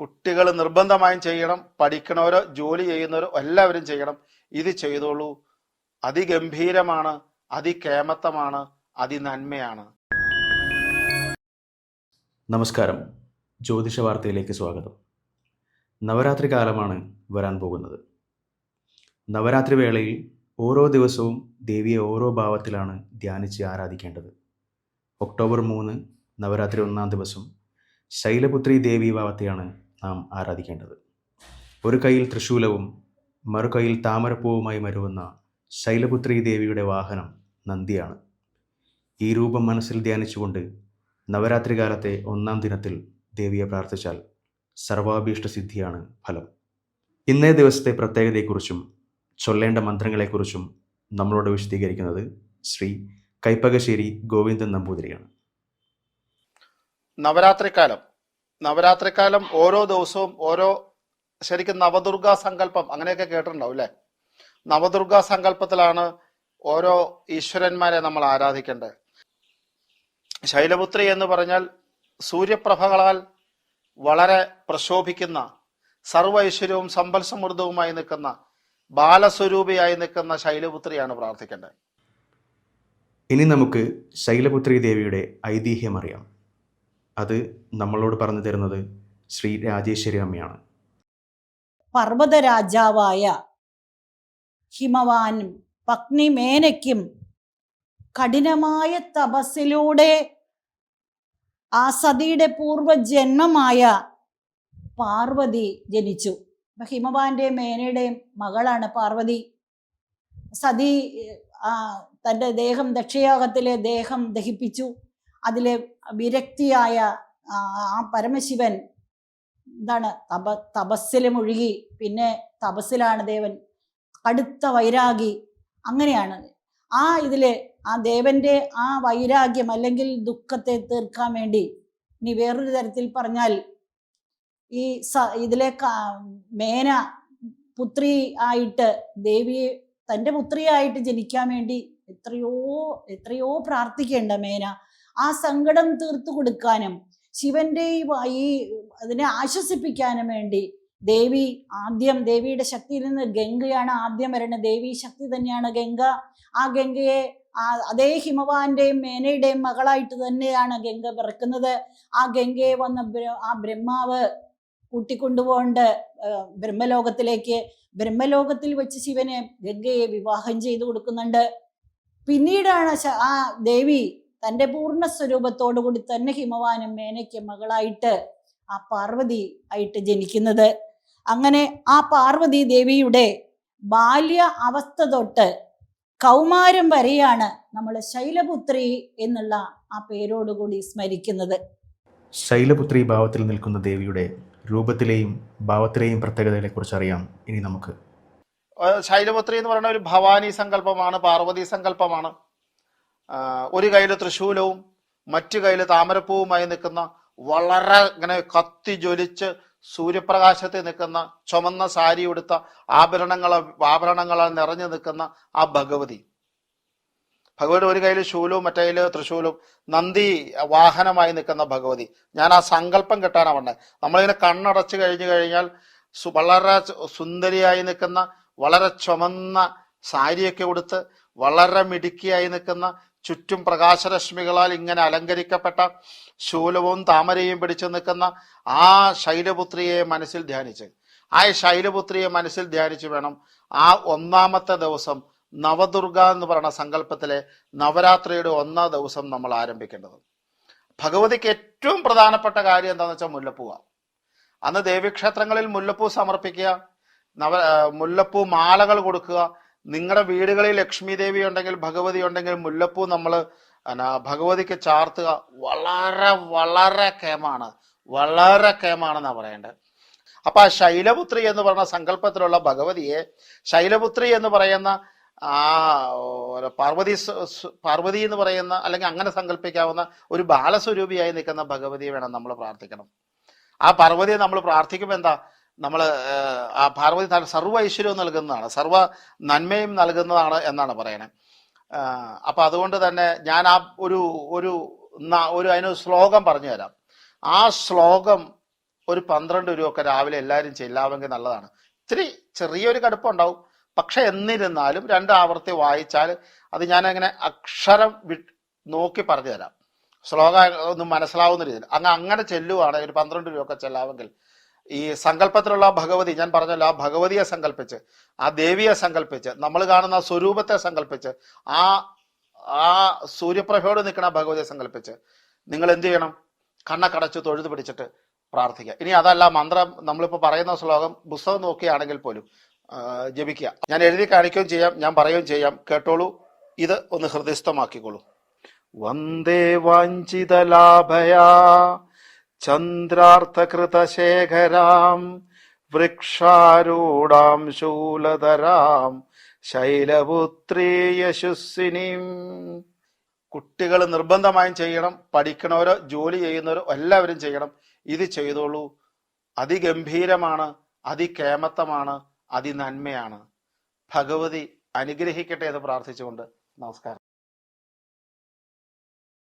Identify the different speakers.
Speaker 1: കുട്ടികൾ നിർബന്ധമായും ചെയ്യണം പഠിക്കണവരോ ജോലി ചെയ്യുന്നവരോ എല്ലാവരും ചെയ്യണം. ഇത് ചെയ്തോളൂ. അതിഗംഭീരമാണ് അതികേമത്തമാണ് അതിനന്മയാണ്.
Speaker 2: നമസ്കാരം. ജ്യോതിഷ വാർത്തയിലേക്ക് സ്വാഗതം. നവരാത്രി കാലമാണ് വരാൻ പോകുന്നത്. നവരാത്രി വേളയിൽ ഓരോ ദിവസവും ദേവിയെ ഓരോ ഭാവത്തിലാണ് ധ്യാനിച്ച് ആരാധിക്കേണ്ടത്. ഒക്ടോബർ മൂന്ന് നവരാത്രി ഒന്നാം ദിവസം ശൈലപുത്രി ദേവി ഭാവത്തെയാണ് നാം ആരാധിക്കേണ്ടത്. ഒരു കയ്യിൽ തൃശൂലവും മറു കയ്യിൽ താമരപ്പൂവുമായി മരുവുന്ന ശൈലപുത്രി ദേവിയുടെ വാഹനം നന്ദിയാണ്. ഈ രൂപം മനസ്സിൽ ധ്യാനിച്ചുകൊണ്ട് നവരാത്രി കാലത്തെ ഒന്നാം ദിനത്തിൽ ദേവിയെ പ്രാർത്ഥിച്ചാൽ സർവാഭീഷ്ട സിദ്ധിയാണ് ഫലം. ഇന്നേ ദിവസത്തെ പ്രത്യേകതയെക്കുറിച്ചും ചൊല്ലേണ്ട മന്ത്രങ്ങളെക്കുറിച്ചും നമ്മളോട് വിശദീകരിക്കുന്നത് ശ്രീ കൈപ്പകശ്ശേരി ഗോവിന്ദൻ നമ്പൂതിരിയാണ്.
Speaker 1: നവരാത്രിക്കാലം നവരാത്രിക്കാലം ഓരോ ദിവസവും ഓരോ ശരിക്കും നവദുർഗാ സങ്കല്പം അങ്ങനെയൊക്കെ കേട്ടിട്ടുണ്ടാവും അല്ലേ നവദുർഗാ സങ്കല്പത്തിലാണ് ഓരോ ഈശ്വരന്മാരെ നമ്മൾ ആരാധിക്കേണ്ടത്. ശൈലപുത്രി എന്ന് പറഞ്ഞാൽ സൂര്യപ്രഭകളാൽ വളരെ പ്രശോഭിക്കുന്ന സർവൈശ്വര്യവും സമ്പൽ സമൃദ്ധവുമായി നിൽക്കുന്ന ബാലസ്വരൂപിയായി നിൽക്കുന്ന ശൈലപുത്രിയാണ് പ്രാർത്ഥിക്കേണ്ടത്.
Speaker 2: ഇനി നമുക്ക് ശൈലപുത്രി ദേവിയുടെ ഐതിഹ്യം അറിയാം. അത് നമ്മളോട് പറഞ്ഞു തരുന്നത് ശ്രീ രാജേശ്വരി അമ്മയാണ്.
Speaker 3: പർവത രാജാവായ ഹിമവാനും പത്നിമേനയ്ക്കും കഠിനമായ തപസ്സിലൂടെ ആ സതിയുടെ പൂർവജന്മമായ പാർവതി ജനിച്ചു. ഹിമവാന്റെ ഹിമവാന്റെയും മേനയുടെയും മകളാണ് പാർവതി. സതി തന്റെ ദേഹം ദക്ഷയാഗത്തിലെ ദേഹം ദഹിപ്പിച്ചു. അതിലെ വിരക്തിയായ ആ പരമശിവൻ എന്താണ് തപ തപസ്സിൽ മുഴുകി പിന്നെ തപസ്സിലാണ് ദേവൻ കടുത്ത വൈരാഗി അങ്ങനെയാണ്. ആ ഇതിൽ ആ ദേവന്റെ ആ വൈരാഗ്യം അല്ലെങ്കിൽ ദുഃഖത്തെ തീർക്കാൻ വേണ്ടി ഇനി വേറൊരു തരത്തിൽ പറഞ്ഞാൽ ഈ സ ഇതിലെ മേന പുത്രി ആയിട്ട് ദേവിയെ തന്റെ പുത്രിയായിട്ട് ജനിക്കാൻ വേണ്ടി എത്രയോ എത്രയോ പ്രാർത്ഥിക്കേണ്ട മേന. ആ സങ്കടം തീർത്തു കൊടുക്കാനും ശിവന്റെ ഈ അതിനെ ആശ്വസിപ്പിക്കാനും വേണ്ടി ദേവി ആദ്യം ദേവിയുടെ ശക്തിയിൽ നിന്ന് ഗംഗയാണ് ആദ്യം വരുന്നത് ദേവി ശക്തി തന്നെയാണ് ഗംഗ. ആ ഗംഗയെ അതേ ഹിമവാന്റെയും മേനയുടെയും മകളായിട്ട് തന്നെയാണ് ഗംഗ പിറക്കുന്നത്. ആ ഗംഗയെ വന്ന ആ ബ്രഹ്മാവ് കൂട്ടിക്കൊണ്ടുപോകേണ്ട ബ്രഹ്മലോകത്തിലേക്ക് ബ്രഹ്മലോകത്തിൽ വെച്ച് ശിവനെ ഗംഗയെ വിവാഹം ചെയ്തു കൊടുക്കുന്നുണ്ട്. പിന്നീടാണ് ആ ദേവി തന്റെ പൂർണ സ്വരൂപത്തോടുകൂടി തന്നെ ഹിമവാനും മേനയ്ക്ക് മകളായിട്ട് ആ പാർവതി ആയിട്ട് ജനിക്കുന്നത്. അങ്ങനെ ആ പാർവതി ദേവിയുടെ ബാല്യ അവസ്ഥ തൊട്ട് കൗമാരം വരെയാണ് നമ്മൾ ശൈലപുത്രി എന്നുള്ള ആ പേരോടുകൂടി സ്മരിക്കുന്നത്.
Speaker 2: ശൈലപുത്രി ഭാവത്തിൽ നിൽക്കുന്ന ദേവിയുടെ രൂപത്തിലെയും ഭാവത്തിലെയും പ്രത്യേകതകളെ കുറിച്ച് അറിയാം ഇനി നമുക്ക്.
Speaker 1: ശൈലപുത്രി എന്ന് പറയുന്ന ഒരു ഭവാനി സങ്കല്പമാണ് പാർവതി സങ്കല്പമാണ്. ഒരു കയ്യിൽ തൃശൂലവും മറ്റു കയ്യിൽ താമരപ്പൂവുമായി നിൽക്കുന്ന വളരെ ഇങ്ങനെ കത്തി ജ്വലിച്ച് സൂര്യപ്രകാശത്തിൽ നിൽക്കുന്ന ചുമന്ന സാരി ഉടുത്ത ആഭരണങ്ങളെ ആഭരണങ്ങളാൽ നിറഞ്ഞു നിൽക്കുന്ന ആ ഭഗവതി. ഭഗവതി ഒരു കയ്യിൽ ശൂലവും മറ്റേ കയ്യിൽ തൃശൂലും നന്ദി വാഹനമായി നിൽക്കുന്ന ഭഗവതി. ഞാൻ ആ സങ്കല്പം കിട്ടാനാ പറഞ്ഞത് നമ്മളിങ്ങനെ കണ്ണടച്ച് കഴിഞ്ഞു കഴിഞ്ഞാൽ വളരെ സുന്ദരിയായി നിൽക്കുന്ന വളരെ ചുമന്ന സാരിയൊക്കെ ഉടുത്ത് വളരെ മിടുക്കിയായി നിൽക്കുന്ന ചുറ്റും പ്രകാശരശ്മികളാൽ ഇങ്ങനെ അലങ്കരിക്കപ്പെട്ട ശൂലവും താമരയും പിടിച്ചു നിൽക്കുന്ന ആ ശൈലപുത്രിയെ മനസ്സിൽ ധ്യാനിച്ച്. ആ ശൈലപുത്രിയെ മനസ്സിൽ ധ്യാനിച്ച് വേണം ആ ഒന്നാമത്തെ ദിവസം നവദുർഗ എന്ന് പറയുന്ന സങ്കല്പത്തിലെ നവരാത്രിയുടെ ഒന്നാം ദിവസം നമ്മൾ ആരംഭിക്കേണ്ടത്. ഭഗവതിക്ക് ഏറ്റവും പ്രധാനപ്പെട്ട കാര്യം എന്താണെന്ന് വെച്ചാൽ മുല്ലപ്പൂവ. അന്ന് ദേവീക്ഷേത്രങ്ങളിൽ മുല്ലപ്പൂ സമർപ്പിക്കുക നവ മുല്ലപ്പൂ മാലകൾ കൊടുക്കുക നിങ്ങളുടെ വീടുകളിൽ ലക്ഷ്മി ദേവി ഉണ്ടെങ്കിൽ ഭഗവതി ഉണ്ടെങ്കിൽ മുല്ലപ്പൂ നമ്മൾ ഭഗവതിക്ക് ചാർത്തുക വളരെ വളരെ കേമാണ് വളരെ കേമാണെന്നാണ് പറയേണ്ടത്. അപ്പൊ ആ ശൈലപുത്രി എന്ന് പറയുന്ന സങ്കല്പത്തിലുള്ള ഭഗവതിയെ ശൈലപുത്രി എന്ന് പറയുന്ന ആ പാർവതി പാർവതി എന്ന് പറയുന്ന അല്ലെങ്കിൽ അങ്ങനെ സങ്കല്പിക്കാവുന്ന ഒരു ബാലസ്വരൂപിയായി നിൽക്കുന്ന ഭഗവതിയെ വേണം നമ്മൾ പ്രാർത്ഥിക്കണം. ആ പാർവതിയെ നമ്മൾ പ്രാർത്ഥിക്കുമ്പോൾ എന്താ നമ്മൾ ആ പാർവതി സർവ ഐശ്വര്യവും നൽകുന്നതാണ് സർവ നന്മയും നൽകുന്നതാണ് എന്നാണ് പറയണത് അപ്പൊ അതുകൊണ്ട് തന്നെ ഞാൻ ആ ഒരു ഒരു ഒരു അതിന് ശ്ലോകം പറഞ്ഞു തരാം ആ ശ്ലോകം ഒരു പന്ത്രണ്ട് രൂപയൊക്കെ രാവിലെ എല്ലാവരും ചെല്ലാമെങ്കിൽ നല്ലതാണ്. ഇത്തിരി ചെറിയൊരു കടുപ്പുണ്ടാവും പക്ഷെ എന്നിരുന്നാലും രണ്ട് ആവർത്തി വായിച്ചാൽ അത് ഞാൻ അങ്ങനെ അക്ഷരം വി നോക്കി പറഞ്ഞു തരാം ശ്ലോകം ഒന്നും മനസ്സിലാവുന്ന രീതിയിൽ. അങ്ങ് അങ്ങനെ ചെല്ലുവാണെങ്കിൽ ഒരു പന്ത്രണ്ട് രൂപയൊക്കെ ചെല്ലാമെങ്കിൽ ഈ സങ്കല്പത്തിലുള്ള ഭഗവതി ഞാൻ പറഞ്ഞല്ലോ ആ ഭഗവതിയെ സങ്കല്പിച്ച് ആ ദേവിയെ സങ്കല്പിച്ച് നമ്മൾ കാണുന്ന സ്വരൂപത്തെ സങ്കല്പിച്ച് ആ ആ സൂര്യപ്രഭയോട് നിൽക്കുന്ന ഭഗവതിയെ സങ്കല്പിച്ച് നിങ്ങൾ എന്ത് ചെയ്യണം? കണ്ണക്കടച്ച് തൊഴുത് പിടിച്ചിട്ട് പ്രാർത്ഥിക്കുക. ഇനി അതല്ല മന്ത്രം നമ്മളിപ്പോൾ പറയുന്ന ശ്ലോകം പുസ്തകം നോക്കിയാണെങ്കിൽ പോലും ജപിക്കുക. ഞാൻ എഴുതി കാണിക്കുകയും ചെയ്യാം ഞാൻ പറയുകയും ചെയ്യാം. കേട്ടോളൂ ഇത് ഒന്ന് ഹൃദയസ്ഥമാക്കിക്കോളൂ. വന്ദേ വാഞ്ചിതലാഭയാ ചന്ദ്രാർത്ഥകൃതശേഖരാം വൃക്ഷാരൂഢാം ശൂലതരാം ശൈലപുത്രീ യശസ്വിനിം കുട്ടികൾ നിർബന്ധമായും ചെയ്യണം പഠിക്കണവരോ ജോലി ചെയ്യുന്നവരോ എല്ലാവരും ചെയ്യണം. ഇത് ചെയ്തോളൂ. അതിഗംഭീരമാണ് അതികേമത്തമാണ് അതിനന്മയാണ്. ഭഗവതി അനുഗ്രഹിക്കട്ടെ എന്ന് പ്രാർത്ഥിച്ചുകൊണ്ട് നമസ്കാരം.